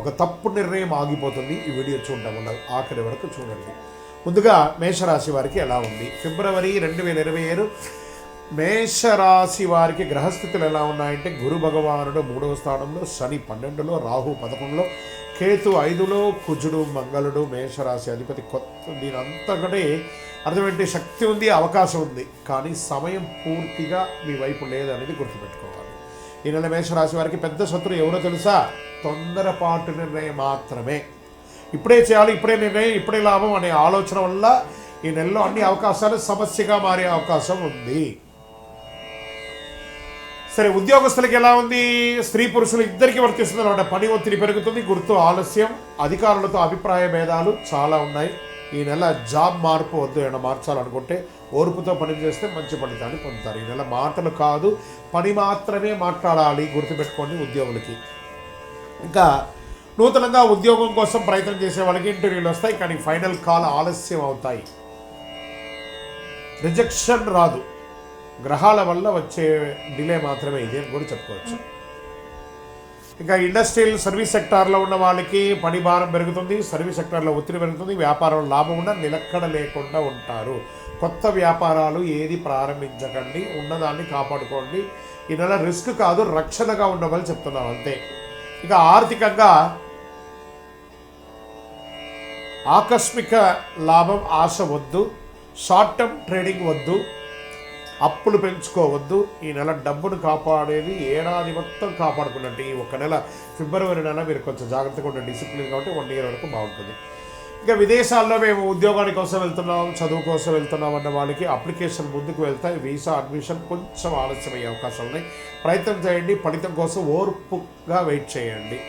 ఒక తప్పు నిర్ణయం ఆగిపోతుంది. ఈ వీడియో చూడడం వల్ల ఆఖరి వరకు చూడండి. ముందుగా మేషరాశి వారికి ఎలా ఉంది? ఫిబ్రవరి రెండు వేల ఇరవై ఏడు మేషరాశి వారికి గ్రహస్థితులు ఎలా ఉన్నాయంటే గురు భగవానుడు మూడవ స్థానంలో శని పన్నెండులో రాహు పదకొండులో కేతు ఐదులో కుజుడు మంగళుడు మేషరాశి అధిపతి కొత్త దీని అంతకంటే అర్థమేంటి శక్తి ఉంది అవకాశం ఉంది. కానీ సమయం పూర్తిగా మీ వైపు లేదనేది గుర్తుపెట్టుకోవాలి. ఈ నెల మేషరాశి వారికి పెద్ద శత్రువు ఎవరో తెలుసా? తొందరపాటు నిర్ణయం మాత్రమే. ఇప్పుడే చేయాలి ఇప్పుడే నిర్ణయం ఇప్పుడే లాభం అనే ఆలోచన వల్ల ఈ నెలలో అన్ని అవకాశాలు సమస్యగా మారే అవకాశం ఉంది. సరే ఉద్యోగస్తులకి ఎలా ఉంది? స్త్రీ పురుషులు ఇద్దరికి వర్తిస్తుంది అనమాట పని ఒత్తిడి పెరుగుతుంది గుర్తు ఆలస్యం అధికారులతో అభిప్రాయ భేదాలు చాలా ఉన్నాయి. ఈ నెల జాబ్ మార్పు వద్దు ఏమైనా మార్చాలనుకుంటే ఓర్పుతో పని చేస్తే మంచి ఫలితాన్ని పొందుతారు. ఈ నెల మాటలు కాదు పని మాత్రమే మాట్లాడాలి గుర్తుపెట్టుకోండి ఉద్యోగులకి. ఇంకా నూతనంగా ఉద్యోగం కోసం ప్రయత్నం చేసే వాళ్ళకి ఇంటర్వ్యూలు వస్తాయి కానీ ఫైనల్ కాల్ ఆలస్యం అవుతాయి. రిజెక్షన్ రాదు. గ్రహాల వల్ల వచ్చే డిలే మాత్రమే ఇది అని కూడా చెప్పుకోవచ్చు. ఇంకా ఇండస్ట్రియల్ సర్వీస్ సెక్టార్లో ఉన్న వాళ్ళకి పని భారం పెరుగుతుంది సర్వీస్ సెక్టార్లో ఒత్తిడి పెరుగుతుంది వ్యాపారంలో లాభం ఉన్న నిలక్కడ లేకుండా ఉంటారు. కొత్త వ్యాపారాలు ఏది ప్రారంభించకండి ఉన్నదాన్ని కాపాడుకోండి. ఈ నెల రిస్క్ కాదు రక్షణగా ఉండమని చెప్తున్నాం అంతే. ఇక ఆర్థికంగా ఆకస్మిక లాభం ఆశ వద్దు. షార్ట్ టర్మ్ ట్రేడింగ్ వద్దు. అప్పులు పెంచుకోవద్దు. ఈ నెల డబ్బును కాపాడేది ఏడాది మొత్తం కాపాడుకున్నట్టు ఈ ఒక నెల. ఫిబ్రవరి నెల మీరు కొంచెం జాగ్రత్తగా ఉండే డిసిప్లిన్ కాబట్టి వన్ ఇయర్ వరకు బాగుంటుంది. ఇంకా విదేశాల్లో మేము ఉద్యోగాని కోసం వెళ్తున్నాం చదువు కోసం వెళ్తున్నాం అన్న వాళ్ళకి అప్లికేషన్ ముందుకు వెళ్తాయి. వీసా అడ్మిషన్ కొంచెం ఆలస్యం అయ్యే అవకాశాలు ఉన్నాయి. ప్రయత్నం చేయండి. ఫలితం కోసం ఓర్పుగా వెయిట్ చేయండి.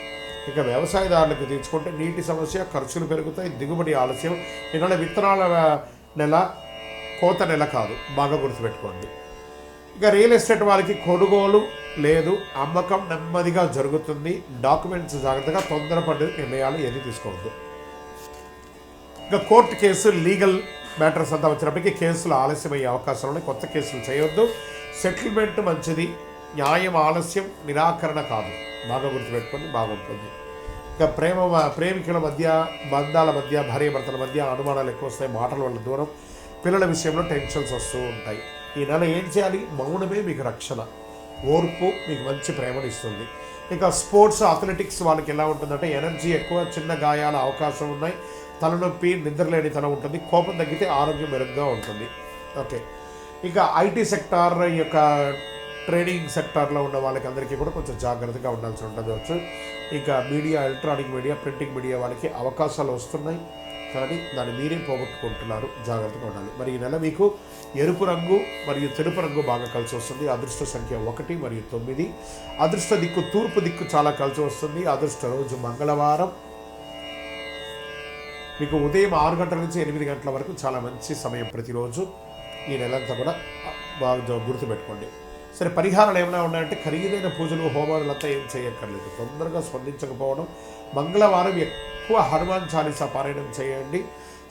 ఇక వ్యవసాయదారులకు తీసుకుంటే నీటి సమస్య ఖర్చులు పెరుగుతాయి దిగుబడి ఆలస్యం. ఈ విత్తనాల నెల కోత నెల కాదు బాగా గుర్తుపెట్టుకోండి. ఇక రియల్ ఎస్టేట్ వాళ్ళకి కొనుగోలు లేదు అమ్మకం నెమ్మదిగా జరుగుతుంది డాక్యుమెంట్స్ జాగ్రత్తగా తొందరపడి నిర్ణయాలు ఏది తీసుకోవద్దు. ఇంకా కోర్టు కేసు లీగల్ మ్యాటర్స్ అంతా వచ్చినప్పటికీ కేసులు ఆలస్యమయ్యే అవకాశాలు ఉన్నాయి కొత్త కేసులు చేయొద్దు. సెటిల్మెంట్ మంచిది న్యాయం ఆలస్యం నిరాకరణ కాదు. బాగా గుర్తుపెట్టుకొని బాగుంటుంది ఇంకా ప్రేమ ప్రేమికుల మధ్య బంధాల మధ్య భార్యాభర్తల మధ్య అనుమానాలు ఎక్కువ వస్తాయి మాటల వల్ల దూరం. పిల్లల విషయంలో టెన్షన్స్ వస్తూ ఉంటాయి. ఈ నెల ఏం చేయాలి? మౌనమే మీకు రక్షణ. ఓర్పు మీకు మంచి ప్రేమను ఇస్తుంది. ఇక స్పోర్ట్స్ అథ్లెటిక్స్ వాళ్ళకి ఎలా ఉంటుందంటే ఎనర్జీ ఎక్కువ చిన్న గాయాల అవకాశం ఉన్నాయి. తలనొప్పి నిద్రలేని తల ఉంటుంది. కోపం తగ్గితే ఆరోగ్యం మెరుగ్గా ఉంటుంది. ఓకే. ఇక ఐటీ సెక్టార్ యొక్క ట్రేడింగ్ సెక్టార్లో ఉన్న వాళ్ళకి అందరికీ కూడా కొంచెం జాగ్రత్తగా ఉండాల్సి ఉండవచ్చు ఇంకా media electronic media printing media వాళ్ళకి అవకాశాలు వస్తున్నాయి. కానీ దాన్ని మీరే పోగొట్టుకుంటున్నారు. జాగ్రత్తగా ఉండాలి. మరి ఈ నెల మీకు ఎరుపు రంగు మరియు తెలుపు రంగు బాగా కలిసి వస్తుంది. అదృష్ట సంఖ్య ఒకటి మరియు తొమ్మిది. అదృష్ట దిక్కు తూర్పు దిక్కు చాలా కలిసి వస్తుంది. అదృష్ట రోజు మంగళవారం. మీకు ఉదయం ఆరు గంటల నుంచి ఎనిమిది గంటల వరకు చాలా మంచి సమయం ప్రతిరోజు. ఈ నెలంతా కూడా బాగా గుర్తుపెట్టుకోండి. సరే పరిహారాలు ఏమైనా ఉన్నాయంటే ఖరీదైన పూజలు హోమాలంతా ఏం చేయక్కర్లేదు. తొందరగా స్పందించకపోవడం. మంగళవారం ఎక్కువ హనుమాన్ చాలీసా పారాయణం చేయండి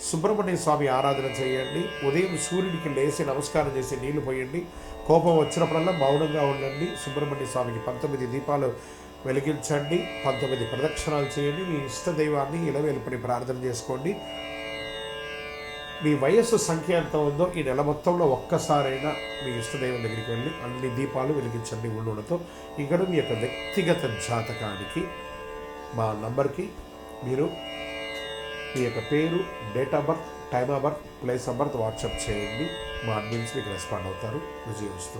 సుబ్రహ్మణ్య స్వామి ఆరాధన చేయండి ఉదయం సూర్యుడికి లేచి నమస్కారం చేసి నీళ్ళు పోయండి కోపం వచ్చినప్పుడల్లా మౌనంగా ఉండండి సుబ్రహ్మణ్య స్వామికి పంతొమ్మిది దీపాలు వెలిగించండి పంతొమ్మిది ప్రదక్షిణాలు చేయండి మీ ఇష్ట దైవాన్ని ఇలవేలుపడి ప్రార్థన చేసుకోండి. మీ వయస్సు సంఖ్య ఎంత ఉందో ఈ నెల మొత్తంలో ఒక్కసారైనా మీ ఇష్టదైవం దగ్గరికి వెళ్ళి అన్ని దీపాలు వెలిగించండి ఉండడంతో ఇక్కడ మీ యొక్క వ్యక్తిగత జాతకానికి మా నంబర్కి మీరు మీ యొక్క పేరు date of birth time of birth place of birth WhatsApp చేయండి. మా అడ్మిన్స్ మీకు రెస్పాండ్ అవుతారు. విజయవస్తు